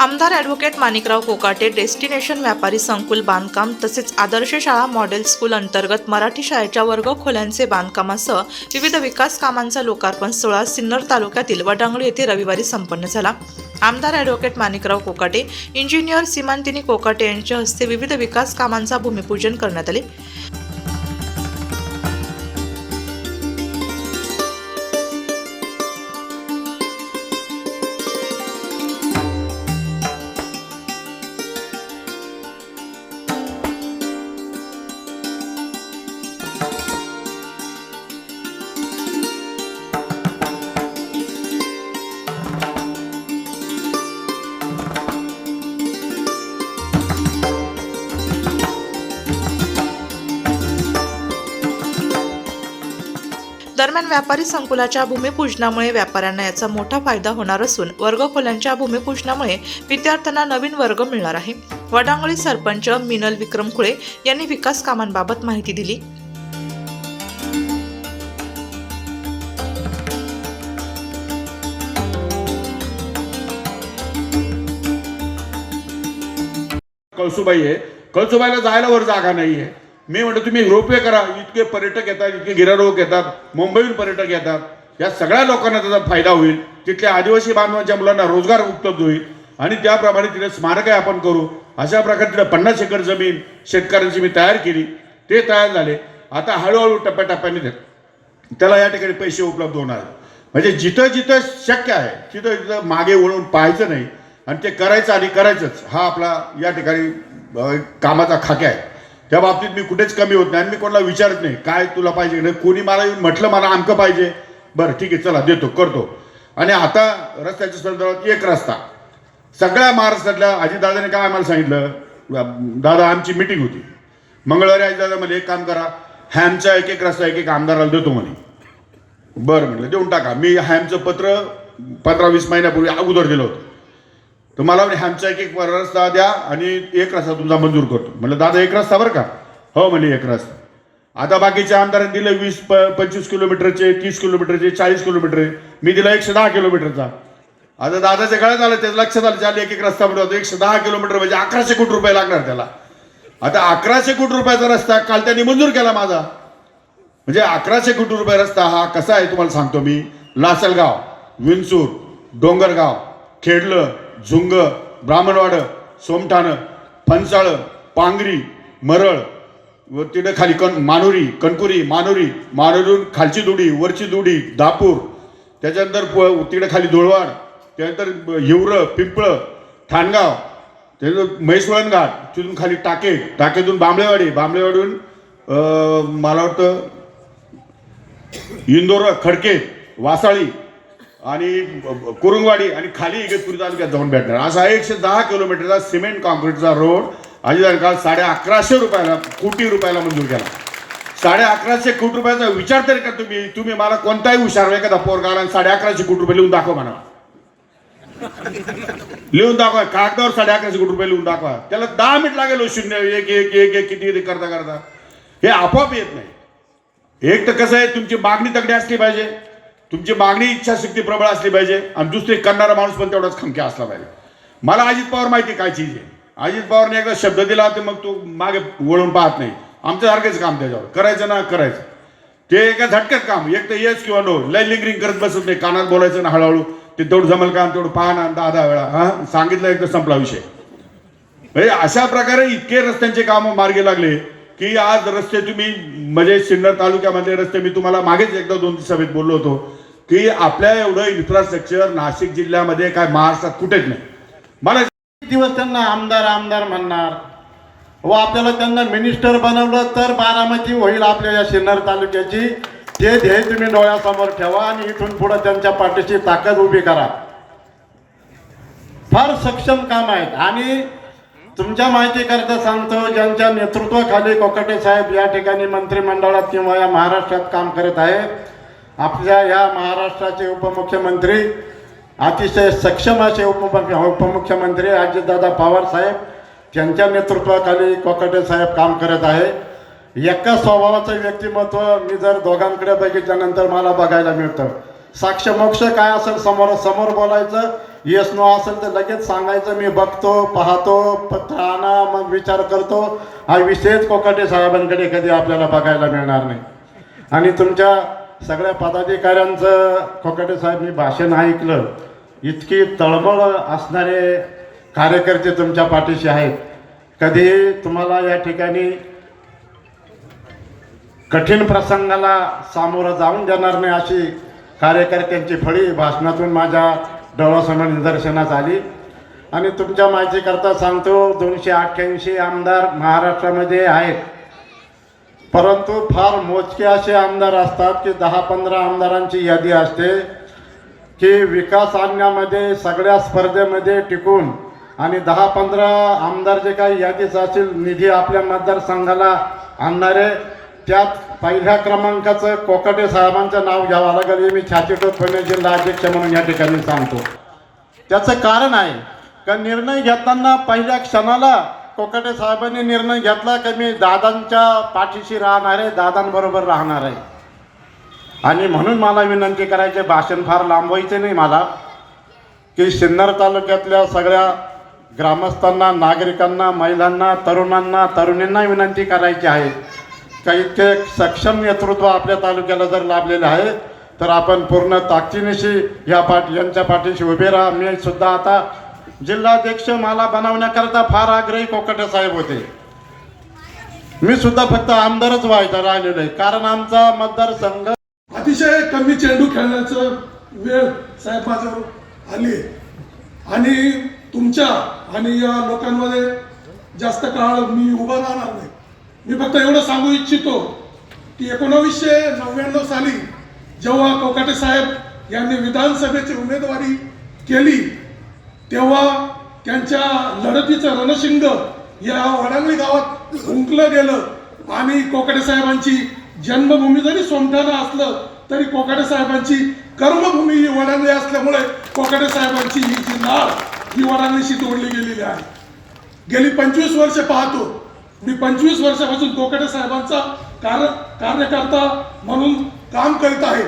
आमदार advocate Manikrao Kokate destination व्यापारी संकुल बांधकाम तसेच आदर्श शाळा मॉडेल स्कूल अंतर्गत मराठी शाळेच्या वर्ग खोल्यांचे बांधकामासह विविध विकास कामांचा लोकार्पण सोहळा सिन्नर तालुक्यातील वडांगळी येथे रविवारी संपन्न झाला. आमदार ॲडव्होकेट माणिकराव कोकाटे इंजिनियर सीमांतिनी कोकाटे यांच्या हस्ते विविध विकास कामांचा भूमिपूजन करण्यात आले. दरम्यान व्यापारी संकुलाच्या भूमिपूजनामुळे व्यापाऱ्यांना याचा मोठा फायदा होणार असून वर्गखोल्यांच्या भूमिपूजनामुळे विद्यार्थ्यांना नवीन वर्ग मिळणार आहे. वडांगळी सरपंच मिनल विक्रम खुळे यांनी विकास कामांबाबत माहिती दिली. कळसुबाई आहे. कळसुबाईला जायला वर जागा नाही आहे मी म्हणतो तुम्ही रोपवे करा. इतके पर्यटक येतात इतके गिरारोहक येतात. मुंबईहून पर्यटक येतात. या सगळ्या लोकांना त्याचा फायदा होईल. तिथल्या आदिवासी बांधवांच्या मुलांना रोजगार उपलब्ध होईल. आणि त्याप्रमाणे तिथे स्मारकही आपण करू. अशा प्रकारे तिथे पन्नास एकर जमीन शेतकऱ्यांची मी तयार केली. ते तयार झाले. आता हळूहळू टप्प्याटप्प्याने त्याला या ठिकाणी पैसे उपलब्ध होणार म्हणजे जिथं जिथं शक्य आहे तिथं तिथं मागे वळून पाहायचं नाही. आणि ते करायचं आणि करायचंच हा आपला या ठिकाणी कामाचा खाक्या आहे. त्या बाबतीत मी कुठेच कमी होत नाही आणि मी कोणाला विचारत नाही. काय तुला पाहिजे? की नाही कोणी मला येऊन म्हटलं मला आमकं पाहिजे. बरं ठीक आहे चला देतो करतो. आणि आता रस्त्याच्या संदर्भात एक रस्ता. सगळ्या महाराष्ट्रातल्या अजितदादाने काय आम्हाला सांगितलं? दादा आमची मिटिंग होती. मंगळवारी अजितदादा म्हणे एक काम करा हॅमचा एक एक रस्ता एक एक आमदाराला देतो म्हणे. बरं म्हटलं देऊन टाका. मी हॅमचं पत्र पंधरा वीस महिन्यापूर्वी अगोदर दिलं होतं. तर मला म्हणे आमचा एक एक रस्ता द्या आणि एक रस्ता तुमचा मंजूर करतो. म्हटलं दादा एक रस्ता बरं का? हो म्हणे एक रस्ता. आता बाकीच्या आमदारांनी दिलं वीस प पंचवीस किलोमीटरचे तीस किलोमीटरचे चाळीस किलोमीटर मी दिला एकशे दहा किलोमीटरचा. आता दादाच्या गळ्यात आलं त्याचं लक्षात आलं चालेल एक एक रस्ता म्हणतो एकशे दहा किलोमीटर म्हणजे अकराशे कोटी रुपये लागणार त्याला. आता अकराशे कोटी रुपयाचा रस्ता काल त्यांनी मंजूर केला माझा. म्हणजे अकराशे कोटी रुपये रस्ता हा कसा आहे तुम्हाला सांगतो मी. लासलगाव विंचूर डोंगरगाव खेडलं झुंग ब्राह्मणवाडं सोमठाणं फणसाळं पांगरी मरळ. व तिथं खाली कण मानुरी कणकुरी मानुरी मानुरीहून खालची दुडी वरची दुडी दापूर. त्याच्यानंतर प- तिकडे खाली धुळवाड त्यानंतर हिवरं पिंपळं ठाणगाव. त्यानंतर म्हैसवळण घाट तिथून खाली टाके टाकेतून बांबळेवाडी. बांबळेवाडीहून मला वाटतं इंदोर खडके वासाळी आणि कुरुंगवाडी आणि खाली इगतपुरी तालुक्यात जाऊन भेटणार असा एकशे दहा किलोमीटरचा सिमेंट कॉन्क्रीटचा रोड अजित काल साडे अकराशे रुपयाला कोटी रुपयाला मंजूर केला. साडे अकराशे कोटी रुपयाचा विचार तरी का तुम्ही तुम्ही मला कोणताही हुशार एखादा पोरगा आणि साडे अकराशे कोटी रुपये लिहून दाखवा म्हणा लिहून दाखवा. कागदावर साडे अकराशे कोटी रुपये लिहून दाखवा. त्याला दहा मिनिट लागेल हो, शून्य एक एक एक एक किती किती करता करता. हे आपोआप येत नाही. एक तर कसं आहे तुमची मागणी तगडी असली पाहिजे. तुमची मागणी इच्छाशक्ती प्रबळ असली पाहिजे आणि दुसरी करणारा माणूस पण तेवढाच खमक्या असला पाहिजे. मला अजित पवार माहिती काय चीज आहे? अजित पवारने एकदा शब्द दिला तर मग तो मागे वळून पाहत नाही. आमच्यासारखेच काम त्याच्यावर. करायचं ना करायचं. ते एका झटक्यात काम. एक तर येस किंवा नो लय लिंगरिंग करत बसत नाही. कानात बोलायचं ना हळूहळू. ते तेवढं जमल काम तेवढं पहा ना दहा दहा वेळा. हा? सांगितलं एकदा संपला विषय. म्हणजे अशा प्रकारे इतके रस्त्यांचे कामं मार्गी लागले की आज रस्ते तुम्ही म्हणजे सिन्नर तालुक्यामधले रस्ते मी तुम्हाला मागेच एकदा दोन सभेत बोललो होतो. की आपल्या एवढं इन्फ्रास्ट्रक्चर नाशिक जिल्ह्यामध्ये काय महाराष्ट्रात कुठेच नाही. मला दिवस त्यांना आमदार आमदार म्हणणार? व आपल्याला त्यांना मिनिस्टर बनवलं तर बारामती होईल आपल्या या सिन्नर तालुक्याची. ते ध्येय तुम्ही डोळ्यासमोर ठेवा आणि इथून पुढे त्यांच्या पाठीशी ताकद उभी करा. फार सक्षम काम आहेत. आणि तुमच्या माहितीकरता सांगतो ज्यांच्या नेतृत्वाखाली कोकटे साहेब या ठिकाणी मंत्रिमंडळात किंवा या महाराष्ट्रात काम करत आहेत आपल्या या महाराष्ट्राचे उपमुख्यमंत्री अतिशय सक्षम असे उपमुख्य उपमुख्यमंत्री अजितदादा पवार साहेब त्यांच्या नेतृत्वाखाली कोकाटे साहेब काम करत आहे. एका स्वभावाचं व्यक्तिमत्व मी जर दोघांकडे बघितल्यानंतर मला बघायला मिळतं. साक्ष मोक्ष काय असेल समोर समोर बोलायचं येस नो असेल तर लगेच सांगायचं मी बघतो पाहतो पत्र आणा मग विचार करतो. हा विषयच कोकाटे साहेबांकडे कधी आपल्याला बघायला मिळणार नाही. आणि तुमच्या सगळ्या पदाधिकाऱ्यांचं कोकाटे साहेब मी भाषण ऐकलं. इतकी तळमळ असणारे कार्यकर्ते तुमच्या पाठीशी आहेत. कधीही तुम्हाला या ठिकाणी कठीण प्रसंगाला सामोरं जाऊन देणार नाही अशी कार्यकर्त्यांची फळी भाषणातून माझ्या डोळ्यासमोर निदर्शनास आली. आणि तुमच्या माहितीकरता सांगतो दोनशे अठ्ठ्याऐंशी आमदार महाराष्ट्रामध्ये आहेत. परंतु फार मोजके असे आमदार असतात की दहा पंधरा आमदारांची यादी असते की विकास आणण्यामध्ये सगळ्या स्पर्धेमध्ये टिकून आणि दहा पंधरा आमदार जे काही यादीच असतील निधी आपल्या मतदारसंघाला आणणारे त्यात पहिल्या क्रमांकाचं कोकाटे साहेबांचं नाव घ्यावं लागेल हे मी छातीटोपणे जिल्हा अध्यक्ष म्हणून या ठिकाणी सांगतो. त्याचं कारण आहे का निर्णय घेताना पहिल्या क्षणाला कोकाटे साहेबांनी निर्णय घेतला की मी दादांच्या पाठीशी राहणार आहे दादांबरोबर राहणार आहे. आणि म्हणून मला विनंती करायचे भाषण फार लांबवायचे नाही मला की सिन्नर तालुक्यातल्या सगळ्या ग्रामस्थांना नागरिकांना महिलांना तरुणांना तरुणींना विनंती करायची आहे. का इतके सक्षम नेतृत्व आपल्या तालुक्याला जर लाभलेलं आहे तर आपण पूर्ण ताकदीनिशी या पाठ यांच्या पाठीशी उभे राहा. मी सुद्धा आता जिल्हाध्यक्ष मला बनवण्याकरता फार आग्रही कोकटे साहेब होते. मी सुद्धा फक्त आमदारच व्हायचा राहिलेलो आहे. कारण आमचा मतदारसंघ अतिशय कमी चेंडू खेळण्याचं वेळ साहेबाजवळ आली आणि तुमच्या आणि या लोकांमध्ये जास्त काळ मी उभा राहणार नाही. मी फक्त एवढं सांगू इच्छितो की एकोणावीसशे नव्याण्णव साली जेव्हा कोकाटे साहेब यांनी विधानसभेची उमेदवारी केली तेव्हा त्यांच्या लढतीचं रणशिंग या वडांगळी गावात उंकलं गेलं. आणि कोकाटे साहेबांची जन्मभूमी जरी सोमठाणा असलं तरी कोकाटे साहेबांची कर्मभूमी ही वडांगळी असल्यामुळे कोकाटे साहेबांची ही जी नाळ ही वडांगळीशी तोडली गेलेली आहे. गेली पंचवीस वर्ष पाहतो. मी पंचवीस वर्षापासून कोकाटे साहेबांचा कार्य कार्यकर्ता म्हणून काम करीत आहे.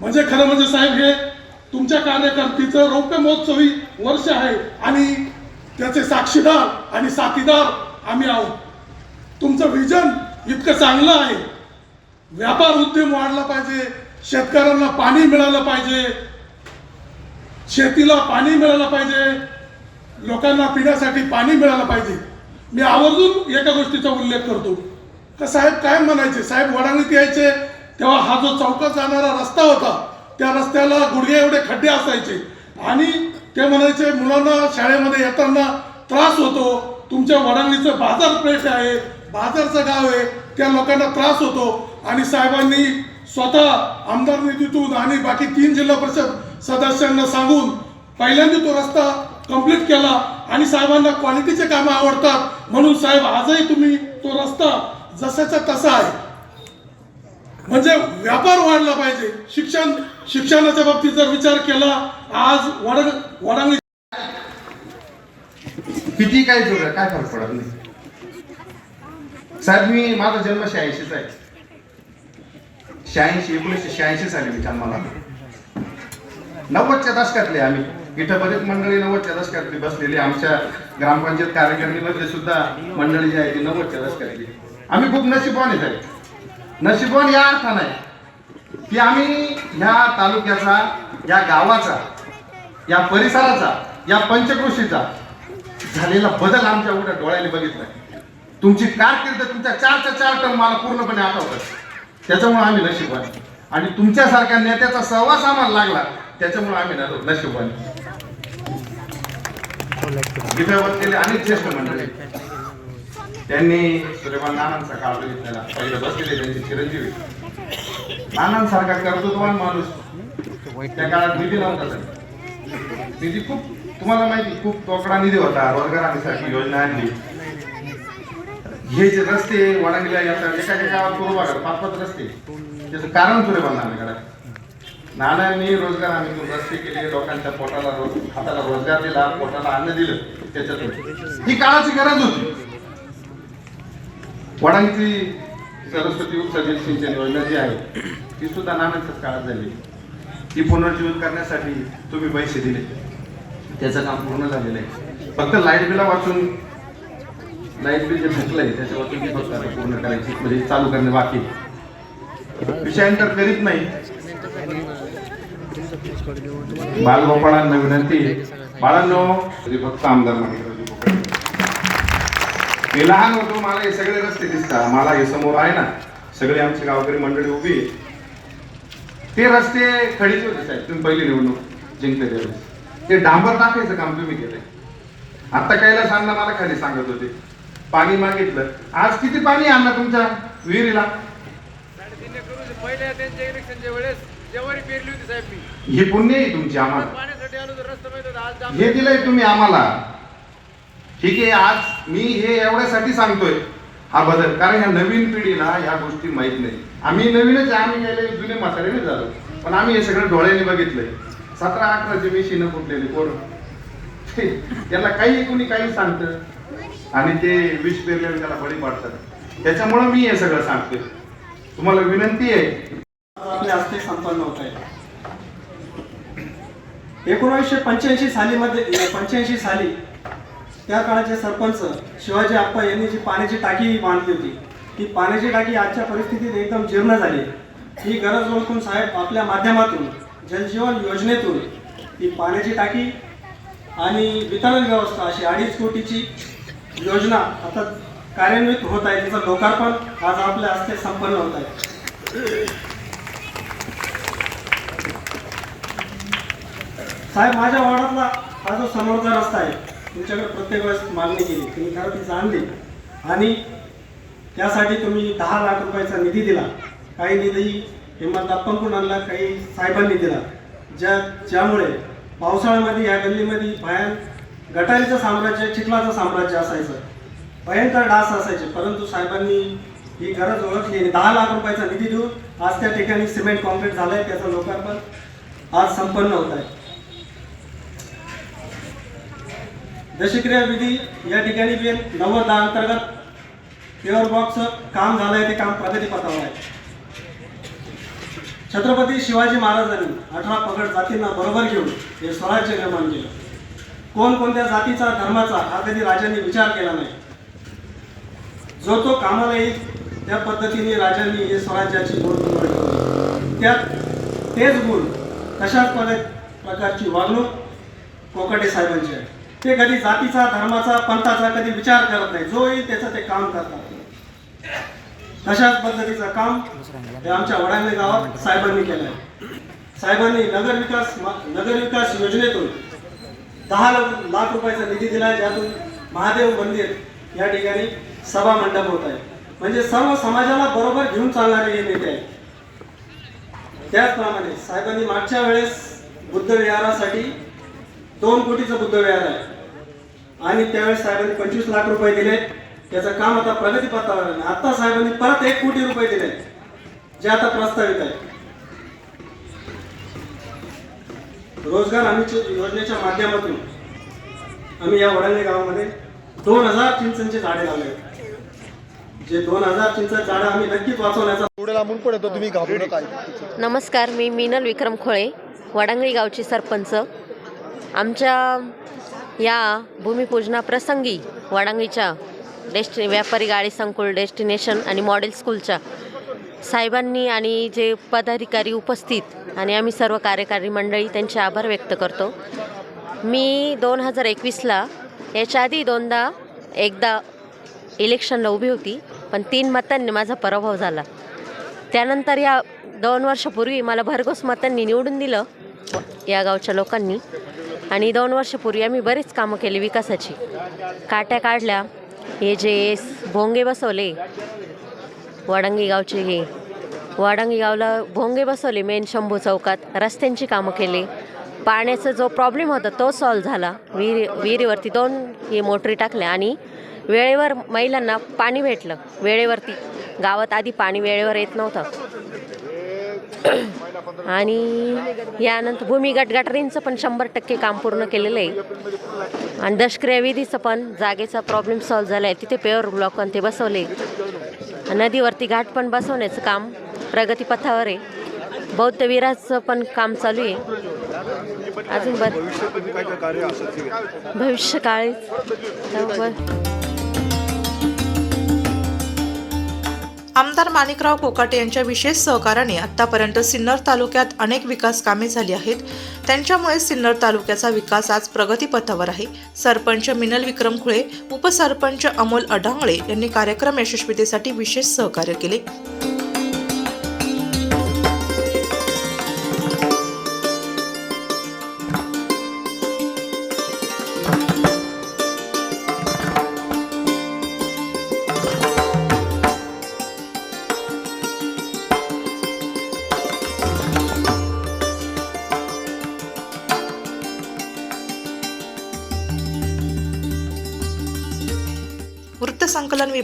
म्हणजे खरं म्हणजे साहेब हे तुमच्या कार्यकर्तीचं रौप्य महोत्सवी वर्ष आहे आणि त्याचे साक्षीदार आणि साथीदार आम्ही आहोत. तुमचं विजन इतकं चांगलं आहे. व्यापार उद्यम वाढला पाहिजे शेतकऱ्यांना पाणी मिळालं पाहिजे शेतीला पाणी मिळालं पाहिजे लोकांना पिण्यासाठी पाणी मिळालं पाहिजे. मी आवर्जून एका गोष्टीचा उल्लेख करतो. का साहेब काय म्हणायचे? साहेब वडांगीत यायचे तेव्हा हा जो चौकात जाणारा रस्ता होता त्या रस्त्याला गुडघे एवढे खड्डे असायचे. आणि ते म्हणायचे मुलांना शाळेमध्ये येताना त्रास होतो. तुमच्या वडांगणीचं बाजारपेठ आहे. बाजारचं गाव आहे. त्या लोकांना त्रास होतो. आणि साहेबांनी स्वतः आमदार निधीतून आणि बाकी तीन जिल्हा परिषद सदस्यांना सांगून पहिल्यांदा तो रस्ता कंप्लीट केला. आणि साहेबांना क्वालिटीचे कामं आवडतात. म्हणून साहेब आजही तुम्ही तो रस्ता जसाचा तसा आहे. म्हणजे व्यापार वाढला पाहिजे. शिक्षण शिक्षणाच्या बाबतीत जर विचार केला आज वड वडांगणी किती काय जुळलं काय फरक पडत नाही. साहेब मी माझा जन्म शहाऐंशीचा आहे. शहाऐंशी एकोणीसशे शहाऐंशी साली मी जन्माला नव्वदच्या दशकातले आम्ही. इथं बरेच मंडळी नव्वदच्या दशकातली बसलेली. आमच्या ग्रामपंचायत कार्यकारिणीमध्ये सुद्धा मंडळी जी आहे ती नव्वदच्या दशकातली. आम्ही खूप नशीबवाने आहे साहेब नशिबवान या अर्थानं आहे. की आम्ही ह्या तालुक्याचा या गावाचा या परिसराचा या पंचकृषीचा झालेला बदल आमच्या उघड्या डोळ्याने बघितलाय तुमची कारकीर्द तुमच्या चारच्या चार टर्म मला पूर्णपणे आठवतात त्याच्यामुळे आम्ही नशीबवान. आणि तुमच्यासारख्या नेत्याचा सहवास आम्हाला लागला त्याच्यामुळे आम्ही नशीबवान. इथे बसलेले अनेक ज्येष्ठ मंडळी. त्यांनी सूर्यमान नानांचा काळ बघितलेला पहिले बसलेले त्यांचे चिरंजीवी. नानांसारखा कर्तृत्वान माणूस त्या काळात निधी नव्हता साहेब. निधी खूप तुम्हाला माहिती खूप तोकडा निधी होता. रोजगार योजना आणली. हे जे रस्ते वडांगल्या येतात एका गावात पूर्व भागात पाच पाच रस्ते. त्याचं कारण सूर्यमान नानाकडे. नानांनी रोजगार आणून रस्ते केले. लोकांच्या पोटाला रोज हाताला रोजगार दिला पोटाला अन्न दिलं त्याच्यातून. ही काळाची गरज होती. वडांची सरस्वती उपसर्जित सिंचन योजना जी आहे ती सुद्धा नानाच्याच काळात झाली. ती पुनर्जीवन करण्यासाठी तुम्ही पैसे दिले. त्याचं काम पूर्ण झालेलं आहे. फक्त लाइट बिला वाचून लाइट बिल जे थकलंय आहे त्याच्यावरती ती फक्त आता पूर्ण करायची म्हणजे चालू करणे बाकी विषयांतर करीत नाही. बालगोपाळांना विनंती. बाळांनो म्हणजे फक्त आमदार माणिकरावजी मी लहान होतो मला हे सगळे रस्ते दिसतात. मला हे समोर आहे ना सगळे आमची गावकरी मंडळी उभी. ते रस्ते खडीचे होते साहेब तुम्ही पहिली निवडणूक जिंकले त्यावेळेस ते डांबर टाकायचं काम तुम्ही केलंय. आता कैलास अण्णा मला खाली सांगत होते. पाणी मागितलं. आज किती पाणी आणलं तुमच्या विहिरीला. पहिल्या त्यांच्या इलेक्शनच्या वेळेस जेवारी पेरली होती साहेब मी ही पुण्य आहे तुमची आम्हाला. पाण्यासाठी आलो रस्ता माहीत आज हे दिलंय तुम्ही आम्हाला. ठीक आहे आज मी हे एवढ्यासाठी सांगतोय हा बदल. कारण ह्या नवीन पिढीला ह्या गोष्टी माहीत नाही. आम्ही नवीनच आम्ही गेले जुने म्हातारे झालो. पण आम्ही हे सगळं डोळ्याने बघितलंय. सतरा अठराचे मिशीनं फुटलेले कोण त्याला काही कुणी काही सांगतं आणि ते विष पेरलेलं त्याला बळी पाडतात. त्याच्यामुळं मी हे सगळं सांगतोय. तुम्हाला विनंती आहे. आपल्या हस्ते संपन्न होत आहे. एकोणीसशे पंच्याऐंशी सालीमध्ये पंच्याऐंशी साली त्या काळाचे सरपंच शिवाजी आप्पा यांनी जी पाण्याची टाकी बांधली होती ती पाण्याची टाकी आजच्या परिस्थितीत एकदम जीर्ण झाली. ही गरज ओळखून साहेब आपल्या माध्यमातून जलजीवन योजनेतून ती पाण्याची टाकी आणि वितरण व्यवस्था अशी अडीच कोटीची योजना आता कार्यान्वित होत आहे तिचं लोकार्पण आज आपल्या हस्ते संपन्न होत आहे. साहेब माझ्या वार्डातला हा जो समोरचा रस्ता आहे तुमच्याकडे प्रत्येक वेळेस मागणी केली. तुम्ही खरं ती आणली आणि त्यासाठी तुम्ही दहा लाख रुपयाचा निधी दिला. काही निधी हिम्मत आपणकडून आणला काही साहेबांनी दिला. ज्या ज्यामुळे पावसाळ्यामध्ये या गल्लीमध्ये भयान गटारीचं साम्राज्य चिखलाचं साम्राज्य असायचं. भयंकर डास असायचे. परंतु साहेबांनी ही गरज ओळखली आणि दहा लाख रुपयाचा निधी देऊन आज त्या ठिकाणी सिमेंट कॉन्क्रीट झालंय त्याचं लोकार्पण आज संपन्न होत आहे. दशक्रिया विधी या ठिकाणी बी नव्वद दहा अंतर्गत प्युअर बॉक्स काम झालंय ते काम प्रगतीपथावर आहे. छत्रपती शिवाजी महाराजांनी अठरा पगड जातींना बरोबर घेऊन हे स्वराज्य निर्माण केलं. कोणकोणत्या जातीचा धर्माचा हा कधी राजांनी विचार केला नाही. जो तो कामाला येईल त्या पद्धतीने राजांनी हे स्वराज्याची गुण त्यात तेच गुण तशाच प्रकारची वागणूक कोकाटे साहेबांची आहे. ते कधी जातीचा धर्माचा पंथाचा कधी विचार करत नाही. जो येईल त्याचं ते काम करतात. तशाच पद्धतीचं काम हे आमच्या वडांगणे गावात साहेबांनी केलं आहे साहेबांनी नगर विकास नगर विकास योजनेतून दहा लाख लाख रुपयाचा निधी दिला आहे ज्यातून महादेव मंदिर या ठिकाणी सभा मंडप होत आहे. म्हणजे सर्व समाजाला बरोबर घेऊन चालणारे हे नेते आहेत. त्याचप्रमाणे साहेबांनी मागच्या वेळेस बुद्ध विहारासाठी दोन कोटीचं बुद्ध विहार आहे. आणि त्यावेळेस साहेबांनी पंचवीस लाख रुपये दिले. त्याचं काम आता प्रगतीपथावर आहे. आता साहेबांनी परत एक कोटी रुपये दिले. जे आता प्रस्तावित आहे. रोजगार हमी योजनेच्या माध्यमातून आम्ही या वडांगे गावामध्ये दोन हजार चिंचांची झाडे लावले आहेत. जे दोन हजार चिंचा झाडं आम्ही नक्कीच वाचवण्याचा नमस्कार मी मीनल विक्रम खोळे वडांगळी गावची सरपंच. आमच्या या भूमिपूजनाप्रसंगी वडांगीच्या डेस्टि व्यापारी गाडी संकुल डेस्टिनेशन आणि मॉडेल स्कूलच्या साहेबांनी आणि जे पदाधिकारी उपस्थित आणि आम्ही सर्व कार्यकारी मंडळी त्यांचे आभार व्यक्त करतो. मी दोन हजार एकवीसला याच्या आधी दोनदा एकदा इलेक्शनला उभी होती पण तीन मतांनी माझा पराभव झाला. त्यानंतर या दोन वर्षापूर्वी मला भरघोस मतांनी निवडून दिलं या गावच्या लोकांनी. आणि दोन वर्षापूर्वी आम्ही बरीच कामं केली विकासाची. काट्या काढल्या. हे जे भोंगे बसवले वाडंगी गावचे हे. वाडंगी गावला भोंगे बसवले मेन शंभू चौकात. रस्त्यांची कामं केली. पाण्याचा जो प्रॉब्लेम होता तो सॉल्व्ह झाला. विहिरी विहिरीवरती दोन हे मोटरी टाकल्या आणि वेळेवर महिलांना पाणी भेटलं. वेळेवरती गावात आधी पाणी वेळेवर येत नव्हतं. आणि यानंतर भूमिगत गटारींचं पण शंभर टक्के काम पूर्ण केलेलं आहे. आणि दशक्रिया विधीचं पण जागेचा प्रॉब्लेम सॉल्व्ह झाला आहे तिथे पेवर ब्लॉक ते बसवले. नदीवरती घाट पण बसवण्याचं काम प्रगतीपथावर आहे. बौद्ध विराचं पण काम चालू आहे. अजून बर. भविष्य काळी. आमदार माणिकराव कोकाटे यांच्या विशेष सहकार्याने आतापर्यंत सिन्नर तालुक्यात अनेक विकास कामे झाली आहेत. त्यांच्यामुळे सिन्नर तालुक्याचा विकास आज प्रगतीपथावर आहे. सरपंच मिनल विक्रम खुळे उपसरपंच अमोल अढांगळे यांनी कार्यक्रम यशस्वीतेसाठी विशेष सहकार्य केले.